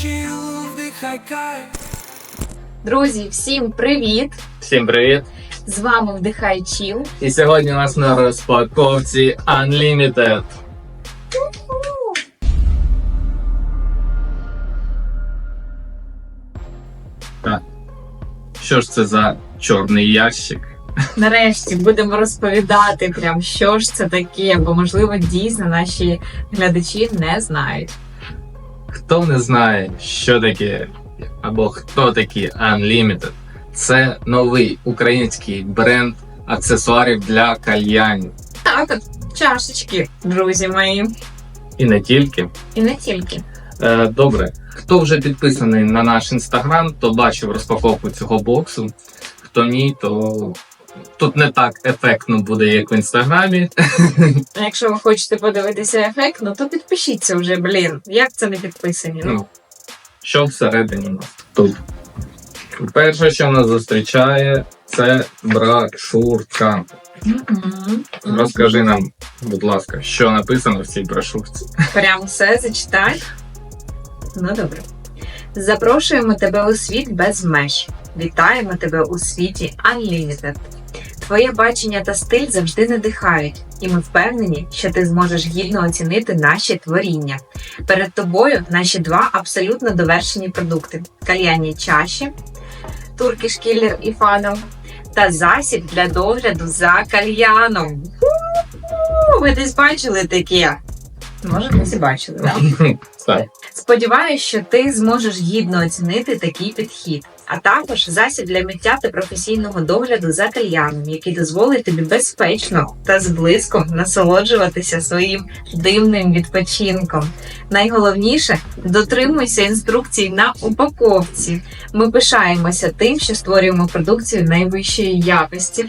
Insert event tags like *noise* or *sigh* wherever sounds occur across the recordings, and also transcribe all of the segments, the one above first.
chill, вдихай кайф. Друзі, всім привіт! Всім привіт! З вами Вдихай Чіл. І сьогодні у нас на розпаковці Unlimited. Так. Що ж це за чорний ящик? Нарешті будемо розповідати, прям що ж це таке, бо можливо дійсно наші глядачі не знають. Хто не знає, що таке або хто такі Unlimited, це новий український бренд аксесуарів для кальянів. Так, от чашечки, друзі мої, І не тільки. і не тільки. Е, добре, хто вже підписаний на наш інстаграм, то бачив розпаковку цього боксу. Хто ні, то тут не так ефектно буде, як в інстаграмі. А *laughs* Якщо ви хочете подивитися ефектно, то підпишіться вже, блін. Як це не підписані? Ну, Ну, що всередині у нас тут? Перше, що нас зустрічає, це брошурка. Розкажи нам, будь ласка, що написано в цій брошурці. Прям все зачитай. Ну добре. Запрошуємо тебе у світ без меж. Вітаємо тебе у світі Unlimited. Твоє бачення та стиль завжди надихають, і ми впевнені, що ти зможеш гідно оцінити наші творіння. Перед тобою наші два абсолютно довершені продукти: кальянні чаші, туркіш кіллер і фанов, та засіб для догляду за кальяном. Ви десь бачили таке? Може, десь і бачили? *laughs* Так. Сподіваюсь, що ти зможеш гідно оцінити такий підхід, а також засіб для миття та професійного догляду за кальяном, який дозволить тобі безпечно та з блиском насолоджуватися своїм дивним відпочинком. Найголовніше дотримуйся інструкцій на упаковці. Ми пишаємося тим, що створюємо продукцію найвищої якості.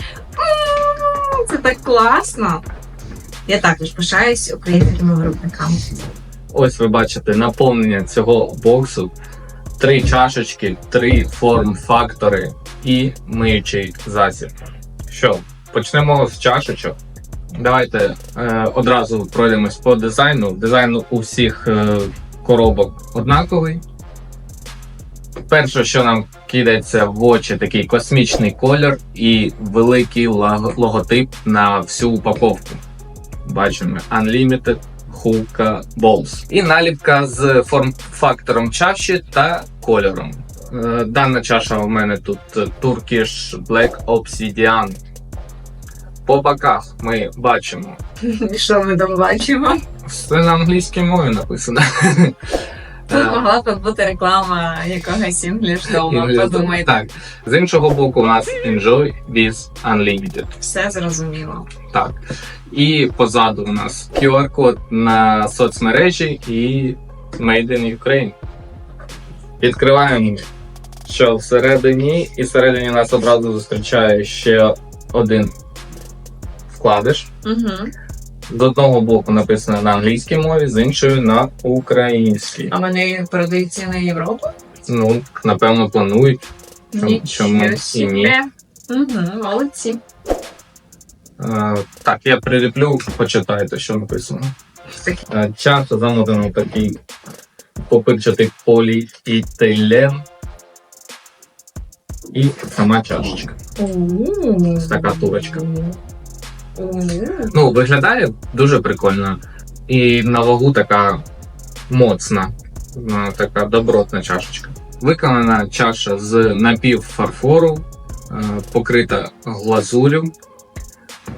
Це так класно! Я також пишаюсь українськими виробниками. Ось ви бачите наповнення цього боксу. Три чашечки, три форм-фактори і миючий засіб. Що, почнемо з чашечок. Давайте е, одразу пройдемось по дизайну. Дизайн у всіх е, коробок однаковий. Перше, що нам кидається в очі, такий космічний колір і великий логотип на всю упаковку. Бачимо Unlimited Hookah Balls. І наліпка з форм-фактором чаші та кольором. Е, Дана чаша у мене тут е, Turkish Black Obsidian. По боках ми бачимо. *laughs* Що ми там бачимо? Все на англійській мові написано. *laughs* Тут Е, могла б бути реклама якогось інгліш дома. English Подумайте, Так, з іншого боку, у нас Enjoy with Unlimited. все зрозуміло. Так. І позаду у нас QR-код на соцмережі і Made in Ukraine. Відкриваємо, що всередині, і всередині нас одразу зустрічає ще один вкладиш. Угу. З одного боку написано на англійській мові, з іншої на українській. А вони продаються на Європу? Ну, напевно, планують. Чому- чому і ні? Угу, молодці. Е, так, я приліплю, почитайте, що написано. Часто замотано такий попирчатий поліетилен. І сама чашечка. Ось така турочка. Ну, виглядає дуже прикольно. І на вагу така моцна, е, така добротна чашечка. Виконана чаша з напівфарфору, е, покрита глазурю.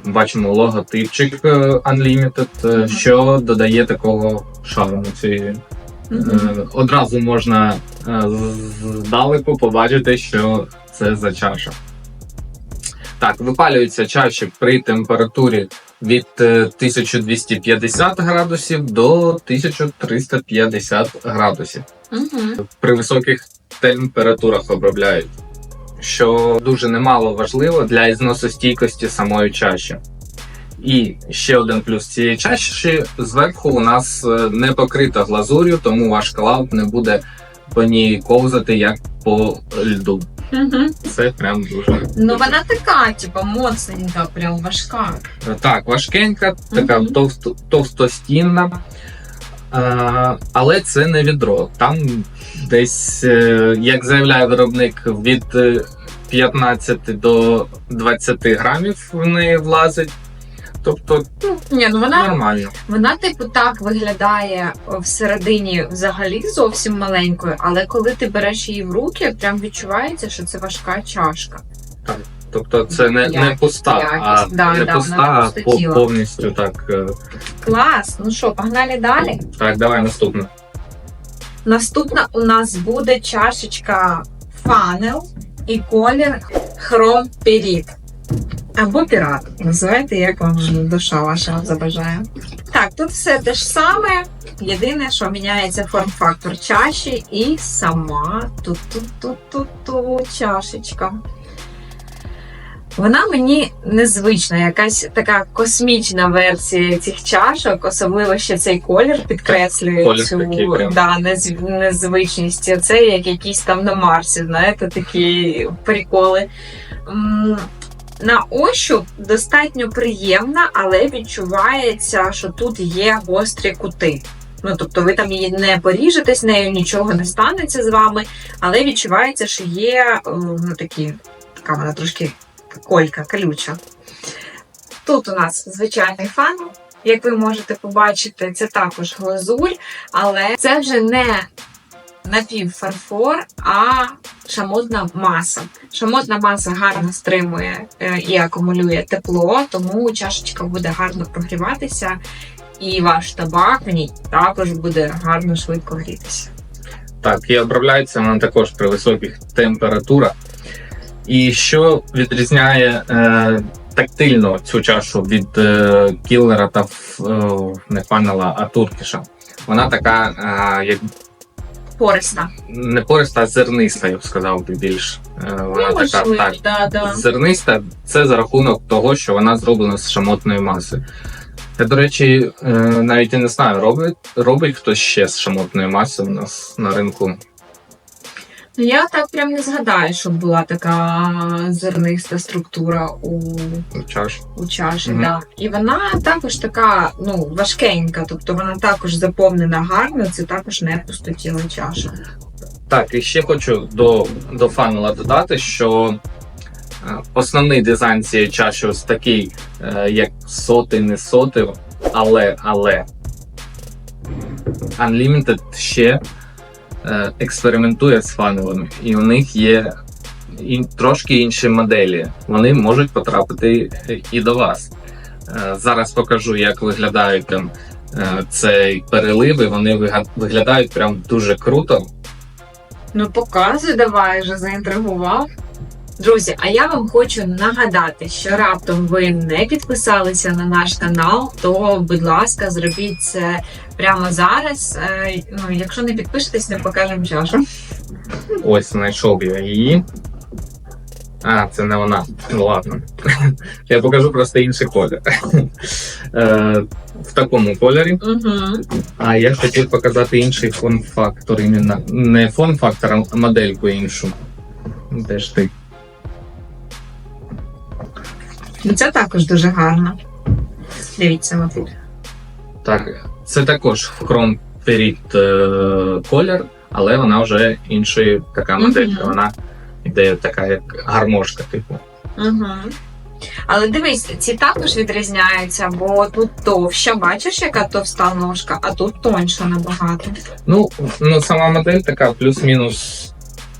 Бачимо логотипчик е, Unlimited, що додає такого шарму цієї Одразу можна здалеку побачити, що це за чаша. Так, випалюються чаші при температурі від е, 1250 градусів до 1350 градусів. Угу. При високих температурах обробляють, що дуже немало важливо для ізносостійкості самої чаші. І ще один плюс цієї чаші зверху у нас е, не покрита глазур'ю, тому ваш клауд не буде по ній ковзати як по льду. Угу. Це прям дуже. Ну вона така, типу, моцненька, прям важка. Так, важкенька, така угу. товсто, товстостінна. А, але це не відро. Там десь, е, як заявляє виробник, від е, 15 до 20 грамів в неї влазить. Тобто Ні, ну вона нормально. Вона, типу, так виглядає всередині взагалі зовсім маленькою, але коли ти береш її в руки, прям відчувається, що це важка чашка. Тобто це не, не Якість, пуста, а. Да, не да, пуста, а по- повністю так. е. Клас! Ну що, погнали далі? Так, давай наступне. Наступна у нас буде чашечка фанел і колір хром піріт. Або пірат. Називайте, як вам душа ваша забажає. Так, тут все те ж саме. Єдине, що міняється форм-фактор чаші і сама ту-ту-ту-ту-ту чашечка. Вона мені незвична, якась така космічна версія цих чашок, особливо ще цей колір підкреслює Колір цю такий да, незв- незвичність. Це як якісь там на Марсі, знаєте, такі приколи. На ощуп достатньо приємна, але відчувається, що тут є гострі кути. Ну, тобто ви там її не поріжетесь, нею нічого не станеться з вами, але відчувається, що є е, ну, такі, така вона трошки колька, колюча. Тут у нас звичайний фан, як ви можете побачити, це також глазурь, але це вже не напівфарфор, а шамотна маса. Шамотна маса гарно стримує е, і акумулює тепло, тому чашечка буде гарно прогріватися, і ваш табак в ній також буде гарно швидко грітися. Так, і обробляється вона також при високих температурах. І що відрізняє е, тактильно цю чашу від е, кіллера та е, не фанела, а туркіша? Вона така, е, як Пориста. не користа, а зерниста, я б сказав би більш. Е, вона Ну, така можливо, так, да, да. зерниста це за рахунок того, що вона зроблена з шамотної маси. Я, до речі, е, навіть і не знаю, робить, робить хтось ще з шамотної маси у нас на ринку. Я так прям не згадаю, щоб була така зерниста структура у, чаш. у чаші. Мгм. Да. І вона також така ну, важкенька, тобто вона також заповнена гарно, це також не пустотіла чаша. Так, і ще хочу до, до фанела додати, що е, основний дизайн цієї чаші ось такий, е, як сотий, не сотий, але, але Unlimited ще експериментує з фанелами, і у них є і трошки інші моделі. Вони можуть потрапити і до вас. Е, Зараз покажу, як виглядають там е, цей переливи. Вони виглядають прям дуже круто. Ну, показуй, давай вже заінтригував. Друзі, а я вам хочу нагадати, що раптом ви не підписалися на наш канал, то, будь ласка, зробіть це прямо зараз. Е, Ну, якщо не підпишетесь, не покажемо чашу. Ось знайшов я її. А, це не вона. Ну ладно. *laughs* Я покажу просто інший колір. *laughs* Е, В такому кольорі. А я хотів показати інший фон-фактор. Не фон-фактор, а модельку іншу. Де ж ти? Це також дуже гарно. Дивіться, отут. Так, це також хром перід колір, але вона вже іншої така моделька. Вона йде така, як гармошка, типу. Угу. Але дивись, ці також відрізняються, бо тут товща, бачиш, яка товста ножка, а тут тоньша набагато. Ну, ну сама модель така плюс-мінус.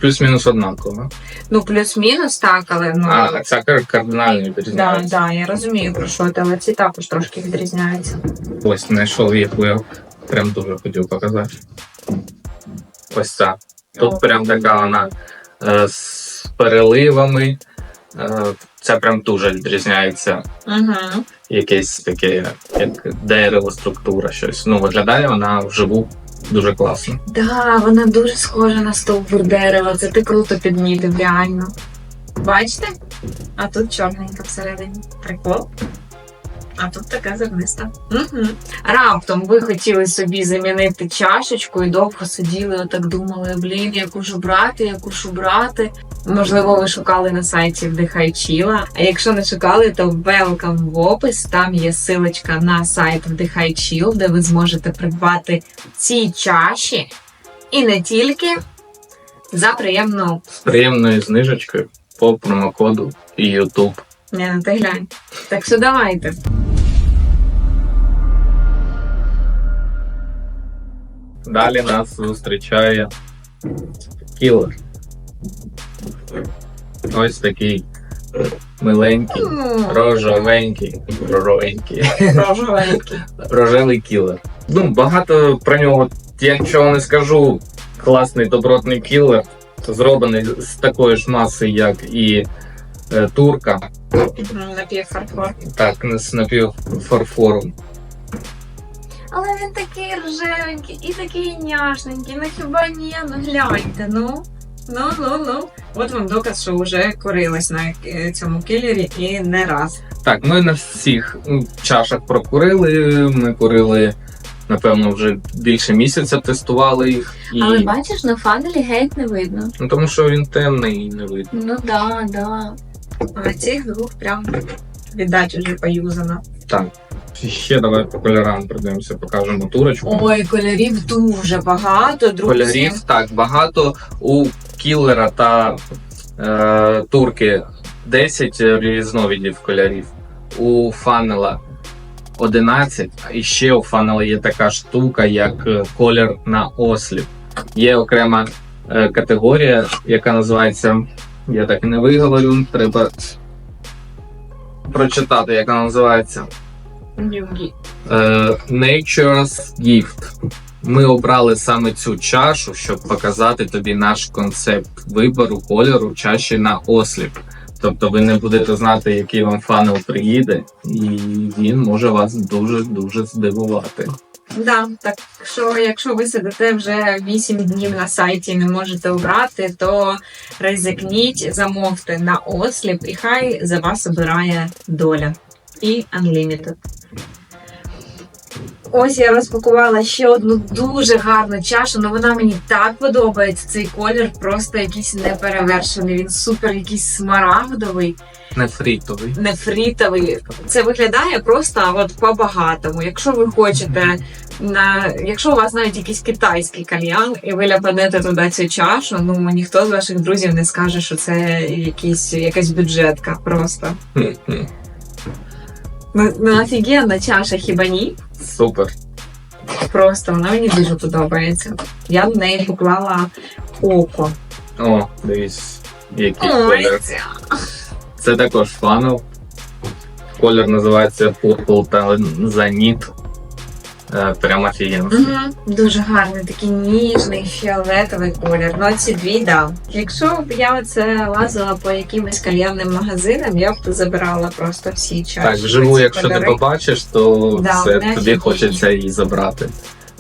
Плюс-мінус однакова. Ну, плюс-мінус, так, але ну. А кар- кардинально Да, відрізняється. да, я розумію про що ти, але ці також трошки відрізняються. Ось знайшов, яку я прям дуже хотів показати. Ось ця. Тут О. прям така вона е, з переливами. Е, це прям дуже відрізняється. Угу. Якесь таке, як дерево, структура, щось. Ну, виглядає вона вживу дуже класно. Да, вона дуже схожа на стовбур дерева. Це ти круто підмітив, реально. Бачите? А тут чорненька всередині. Прикол. А тут така зерниста. Угу. Раптом ви хотіли собі замінити чашечку і довго сиділи, отак думали, блін, яку ж брати, яку ж брати. Можливо, ви шукали на сайті Вдихай Чіла. А якщо не шукали, то welcome в опис. Там є силочка на сайт Вдихай Чіл, де ви зможете придбати ці чаші. І не тільки за приємну З приємною знижечкою по промокоду YouTube. Не, ну ти глянь. Так що давайте. Далі нас зустрічає кілер. Ось такий миленький, рожовенький, рожовенький, Рожевенький. рожевий кілер. Ну, багато про нього, якщо не скажу, класний добротний кілер, зроблений з такої ж маси, як і е, турка, Напівфарфор. так, з напівфарфору. Але він такий рожевенький і такий няшненький. Ну хіба ні? Ну гляньте, ну. Ну, ну, ну. От вам доказ, що вже корилась на е, цьому кілері і не раз. Так, ми на всіх чашах прокурили. Ми курили, напевно, вже більше місяця тестували їх. І... Але бачиш, на фанелі геть не видно. Ну, тому що він темний і не видно. Ну да, да. А цих двох прям віддать уже поюзано. Так. Ще давай по кольорам пройдемося, покажемо турочку. Ой, кольорів дуже багато, друзі. Кольорів так багато. У кілера та е, турки 10 різновидів кольорів. У фанела 11. І ще у фанела є така штука, як е, колір на осліп. Є окрема е, категорія, яка називається. Я так і не виговорю, треба прочитати, яка називається. Нюгі. Е, Nature's Gift. Ми обрали саме цю чашу, щоб показати тобі наш концепт вибору кольору чаші на осліп. Тобто ви не будете знати, який вам фанел приїде, і він може вас дуже дуже здивувати. Да, так що якщо ви сидите вже 8 днів на сайті і не можете обрати, то ризикніть, замовте на осліп, і хай за вас обирає доля і Unlimited. Ось я розпакувала ще одну дуже гарну чашу, але вона мені так подобається. Цей колір просто якийсь неперевершений. Він супер якийсь смарагдовий. Нефрітовий. нефрітовий. Це виглядає просто от по-багатому. Якщо ви хочете, на якщо у вас навіть якийсь китайський кальян, і ви ляпанете туди цю чашу, ну ніхто з ваших друзів не скаже, що це якісь, якась бюджетка просто. Ну, ну офігенна чаша, хіба ні? Супер. Просто вона мені дуже подобається. Я в неї поклала око. О, дивись, який колір. Це також фанел. Колір називається Purple Tanzanite. Е, Прямо офігенний. Мгм. Дуже гарний, такий ніжний фіолетовий колір. Ну, ці дві, да. Якщо б я оце лазила по якимось кальянним магазинам, я б забирала просто всі чаші. Так, вживу, якщо ти побачиш, то Да, все, тобі офігенні. хочеться її забрати.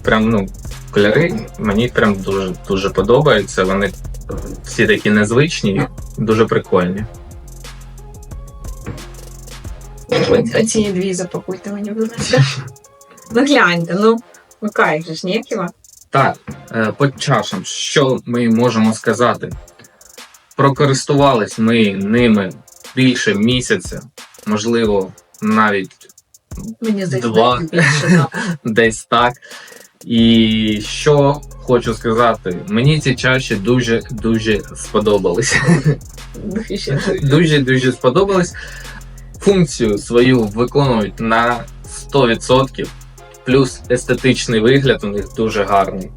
Прям, ну, кольори мені прям дуже дуже подобаються. Вони всі такі незвичні, дуже прикольні. Оці дві запакуйте мені, будь ласка. *laughs* Ну гляньте, ну, ну кайф же ж, ні? Так, е, по чашам, що ми можемо сказати? Прокористувались ми ними більше місяця, можливо, навіть Мені здається, Два. більше, да. *laughs* десь так. І що хочу сказати, мені ці чаші дуже дуже сподобались. Дуже. *laughs* Дуже дуже сподобались. Функцію свою виконують на 100%, плюс естетичний вигляд у них дуже гарний.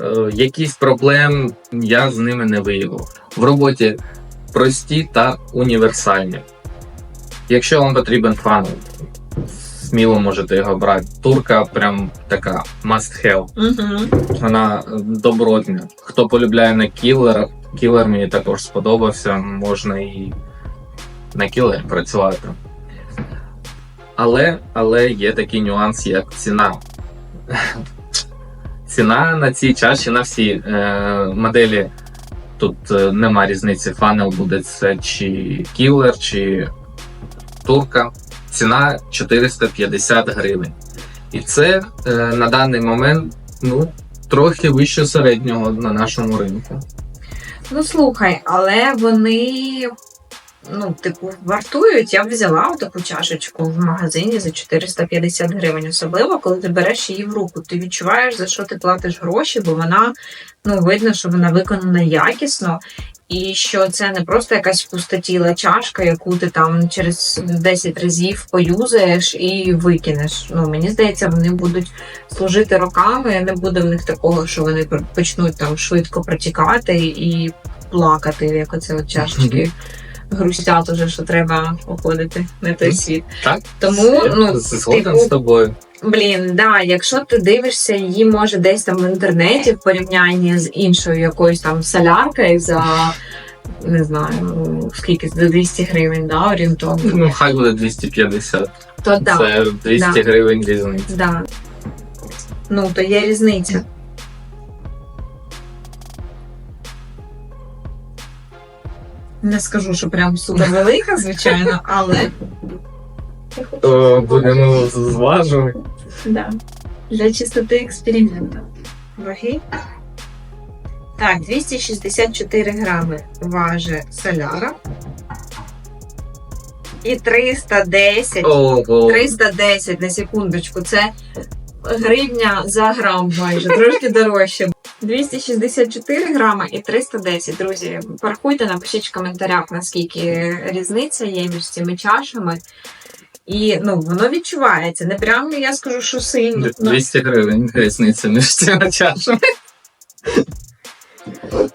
Е, якісь проблем я з ними не виявив. В роботі прості та універсальні. Якщо вам потрібен фанел, сміло можете його брати. Турка прям така must have. Угу. Вона добротна. Хто полюбляє на кілера, кілер мені також сподобався, можна і на кілер працювати. Але, але є такий нюанс, як ціна. Ціна на цій чаші на всі е, моделі. Тут е, нема різниці, фанел буде це чи кілер, чи турка. Ціна 450 гривень. І це е, на даний момент ну, трохи вище середнього на нашому ринку. Ну слухай, але вони. Ну, типу, вартують. Я взяла таку чашечку в магазині за 450 гривень. Особливо, коли ти береш її в руку. Ти відчуваєш, за що ти платиш гроші, бо вона, ну, видно, що вона виконана якісно, і що це не просто якась пустотіла чашка, яку ти там через 10 разів поюзаєш і викинеш. Ну, мені здається, вони будуть служити роками. Не буде в них такого, що вони почнуть там швидко протікати і плакати, як оце от чашечки. Грустять уже, що треба уходити на той світ. Так? Тому, ну, згоден типу, з тобою. Блін, да, якщо ти дивишся її, може, десь там в інтернеті в порівнянні з іншою якоюсь там соляркою за не знаю, скільки за 200 гривень, да, орієнтовно, Ну, хай буде 250. то да, Це 200 да. гривень різниця. да. Ну, то є різниця. Не скажу, що прям супер велика, звичайно, але То будемо зважувати. Да. Для чистоти експерименту. Ваги. Так, 264 грами важить соляра. І 310. Ого. 310 на секундочку. Це гривня за грам майже, трошки дорожче. 264 грама і 310. Друзі, порахуйте, напишіть в коментарях, наскільки різниця є між цими чашами. І ну, воно відчувається. Не прямо я скажу, що. Ну, 200 гривень різниця між цими чашами.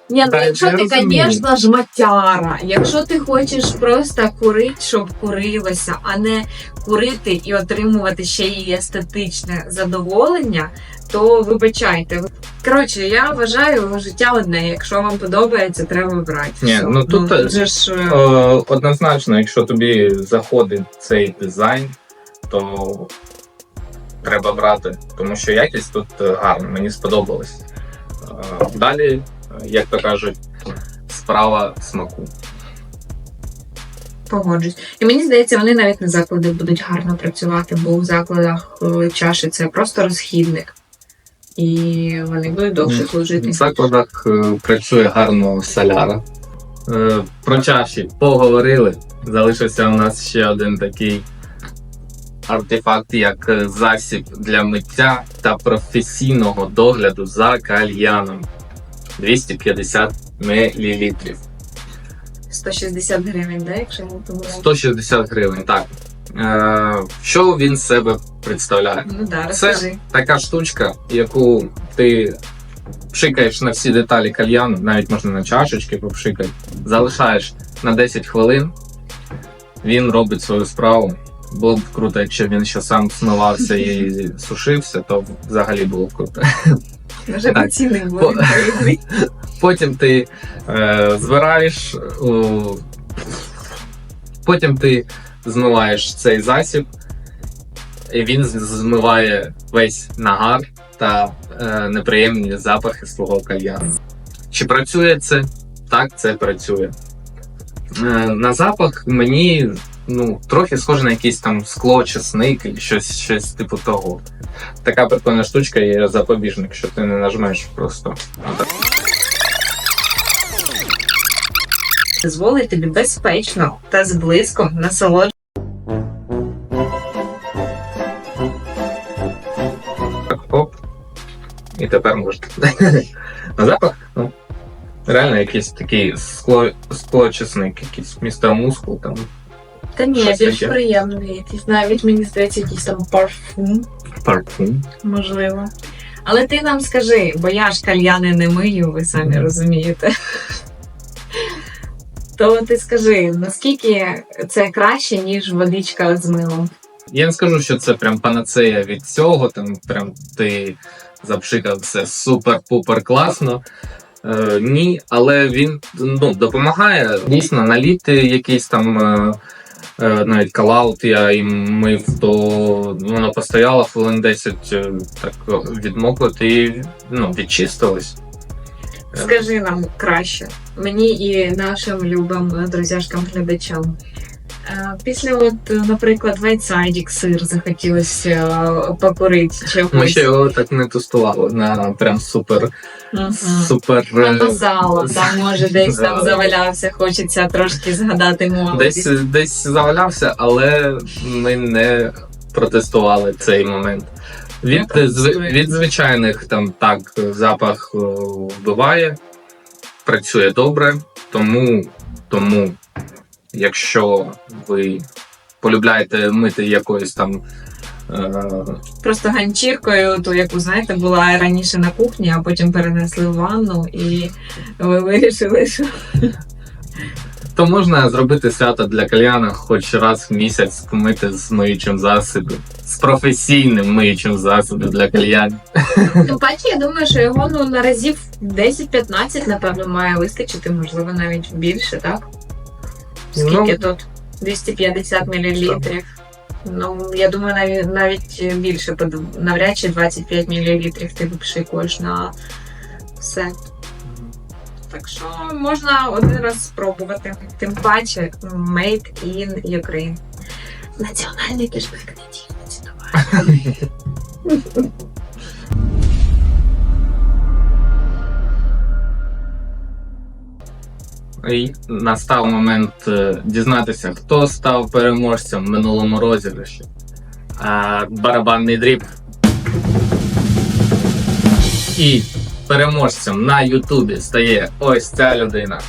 Ні, ну якщо ти, звісно, жматяра, якщо ти хочеш просто курити, щоб курилося, а не курити і отримувати ще й естетичне задоволення, то вибачайте. Коротше, я вважаю життя одне. Якщо вам подобається, треба брати. Ні, Все. ну, тут, е, же ж е, Е, Однозначно, якщо тобі заходить цей дизайн, то треба брати, тому що якість тут е, гарна, мені сподобалось. Е, Далі, як то кажуть, справа смаку. погоджусь. І мені здається, вони навіть на заклади будуть гарно працювати, бо в закладах е, чаші це просто розхідник. І вони будуть довше В служити. закладах е, працює гарно соляра. Е, Про чаші поговорили. Залишився у нас ще один такий артефакт, як засіб для миття та професійного догляду за кальяном. 250 мл. 160 гривень, да, якщо я не помиляюсь? 160 гривень, так. Е, Що він з себе представляє? Ну да, Це- розкажи. така штучка, яку ти пшикаєш на всі деталі кальяну, навіть можна на чашечки попшикати, залишаєш на 10 хвилин, він робить свою справу. Було б круто, якщо він ще сам смивався і сушився, то взагалі було б круто. Вже Так. був. *laughs* Потім ти е, збираєш, о, потім ти змиваєш цей засіб, і він змиває весь нагар та е, неприємні запахи свого кальяну. Чи працює це? Так, це працює. Е, на запах мені ну, трохи схоже на якийсь там скло, чесник і щось, щось типу того. Така прикольна штучка є запобіжник, що ти не нажмеш просто. отак. Дозволить тобі безпечно та з блиском насолоджуватися Так, оп. І тепер можна. *laughs* На запах, ну, реально якийсь такий скло, склочисник, якийсь містер мускул там. Та ні, Щось більш таке. приємний якийсь. Навіть мені здається, якийсь там парфум, Парфум. можливо. Але ти нам скажи, бо я ж кальяни не мию, ви самі розумієте. То ти скажи, наскільки це краще, ніж водичка з милом? Я не скажу, що це прям панацея від цього, там прям ти запшикав все супер-пупер класно. Е, ні, але він ну, допомагає дійсно наліти якийсь там. Е, е, навіть калаут я їм мив, то вона постояла хвилин 10 е, так відмокла і ну, відчистилось. Е, Скажи нам краще, мені і нашим любим друзяшкам глядачам. Е, Після, от, наприклад, вайтсайдік сир захотілося е, покурити Ми ще його так не тестували на прям супер Мгм. супер. е, там може десь там завалявся, хочеться трошки згадати Десь молодість. десь завалявся, але ми не протестували цей момент. Від, від звичайних там так запах е, вбиває, працює добре, тому, тому якщо ви полюбляєте мити якоюсь там. Е, Просто ганчіркою, ту, яку знаєте, була раніше на кухні, а потім перенесли в ванну, і ви вирішили, що то можна зробити свято для кальяна хоч раз в місяць помити з миючим засобом, з професійним миючим засобом для кальянів. Ну, бачите, я думаю, що його ну на разів 10-15, напевно, має вистачити, можливо, навіть більше, так? Скільки Ну, тут? 250 мл. Ну, я думаю, навіть навіть більше, навряд чи 25 мл ти випшикуєш на все. Так що можна один раз спробувати. Тим паче, made in Ukraine. Національний кешбек не ділиться. *laughs* І настав момент е, дізнатися, хто став переможцем в минулому розіграші. Барабанний дріб. І переможцем на Ютубі стає ось ця людина.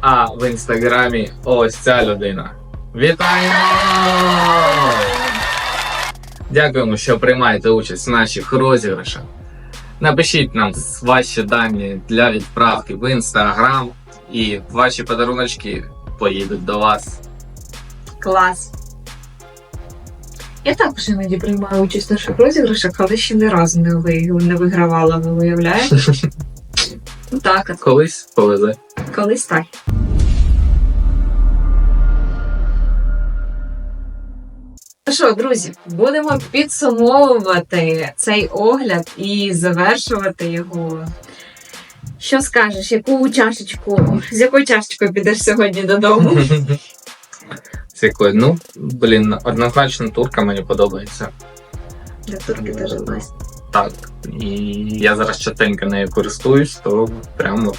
А в інстаграмі ось ця людина. Вітаємо! Дякуємо, що приймаєте участь в наших розіграшах. Напишіть нам ваші дані для відправки в інстаграм, і ваші подаруночки поїдуть до вас. Клас. Я також іноді приймаю участь в наших розіграшах, але ще ні разу не, ви, не вигравала, ви уявляєте? Ну так, от, Колись повезе. колись так. Ну що, друзі, будемо підсумовувати цей огляд і завершувати його. Що скажеш, яку чашечку, з якою чашечкою підеш сьогодні додому? З якої, ну, блін, однозначно турка мені подобається. Для турки теж класно. Так. І я зараз частенько нею користуюсь, то прямо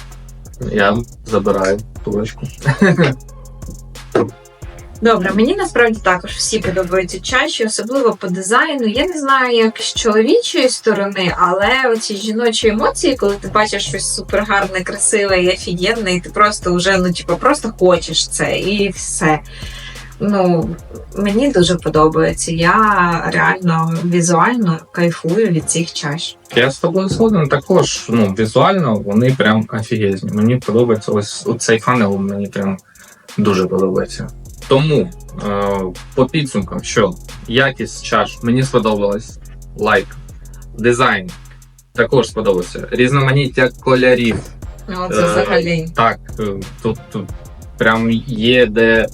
я забираю турочку. *laughs* Добре, мені насправді також всі подобаються чаші, особливо по дизайну. Я не знаю, як з чоловічої сторони, але оці жіночі емоції, коли ти бачиш щось супергарне, красиве і офігенне, і ти просто вже ну, типу, просто хочеш це і все. Ну, мені дуже подобається. Я реально візуально кайфую від цих чаш. Я з тобою згоден також. Ну, візуально вони прям офігезні. Мені подобається ось цей фанел, мені прям дуже подобається. Тому е, по підсумкам, що якість чаш мені сподобалась, лайк, дизайн також сподобався. Різноманіття кольорів. Ну, це Е, взагалі. Так, е, тут, тут прям є де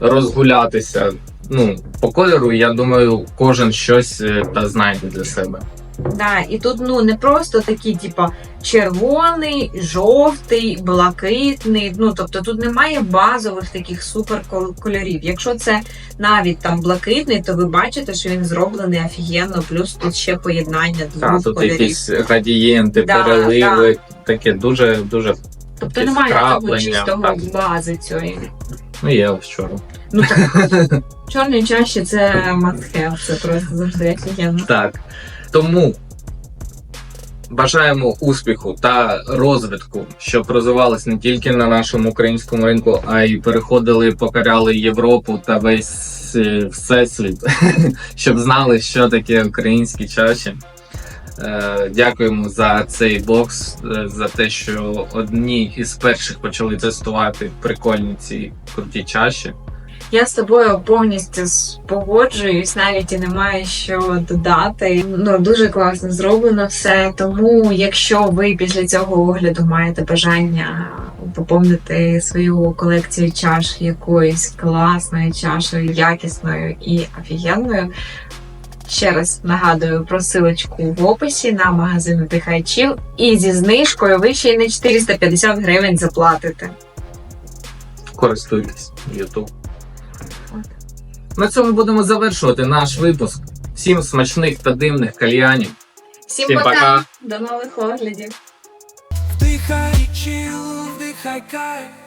розгулятися. Ну, по кольору, я думаю, кожен щось та знайде для себе. Да, і тут ну не просто такі, типа червоний, жовтий, блакитний. Ну тобто тут немає базових таких супер кольорів. Якщо це навіть там блакитний, то ви бачите, що він зроблений офігенно, плюс тут ще поєднання двох тут кольорів. якісь градієнти, Да, переливи, таке дуже, дуже. Тобто якісь немає такого чистого так. бази цієї. Ну, є вчора. Ну так *laughs* чорний чаще це have, це просто завжди офігенно. Так. Тому бажаємо успіху та розвитку, щоб розвивались не тільки на нашому українському ринку, а й переходили, покоряли Європу та весь е, всесвіт, *laughs* щоб знали, що таке українські чаші. Е, Дякуємо за цей бокс, е, за те, що одні із перших почали тестувати прикольні ці круті чаші. Я з тобою повністю погоджуюсь, навіть і немає що додати. Ну дуже класно зроблено все. Тому, якщо ви після цього огляду маєте бажання поповнити свою колекцію чаш якоюсь класною чашею, якісною і офігенною. Ще раз нагадую про силочку в описі на магазин Дихайчів. І зі знижкою ви ще й на 450 гривень заплатите. користуйтесь YouTube. На цьому будемо завершувати наш випуск. Всім смачних та дивних кальянів. Всім Всім пока! пока. До нових оглядів! Вдихай, чил, вдихай кайф